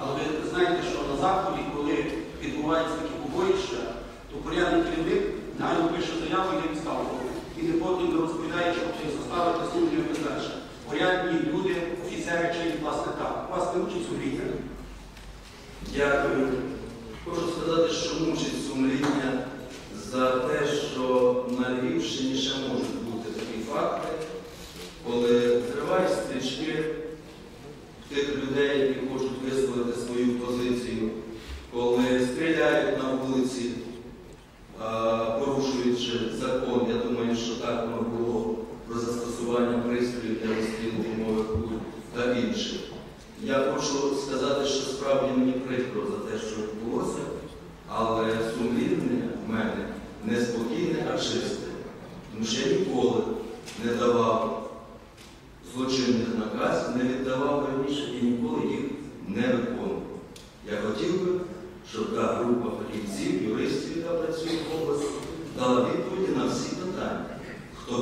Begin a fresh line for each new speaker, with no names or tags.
Але ви знаєте, що на заході, коли відбуваються такі побоїща, то порядний керівник навіть пише заяву і не відставку. І не потім не розповідає, що заставити службу і далі. Порядні люди, офіцери чи власне так. Вас не учить сумління.
Дякую. Хочу сказати, що мучить сумління за те, що на Львівщині ще можуть бути такі факти, тих людей, які хочуть висловити свою позицію, коли стріляють на вулиці, порушуючи закон. Я думаю, що так воно було про застосування пристроїв для розстрілу умових куль та інших. Я хочу сказати, що справді мені прикро за те, що відбулося, але сумління в мене не спокійне, а чисте. Тому що я ніколи не давав раніше і ніколи їх не виконував. Я хотів би, щоб та група фахівців, юристів, яка працює в області, дала відповіді на всі питання, хто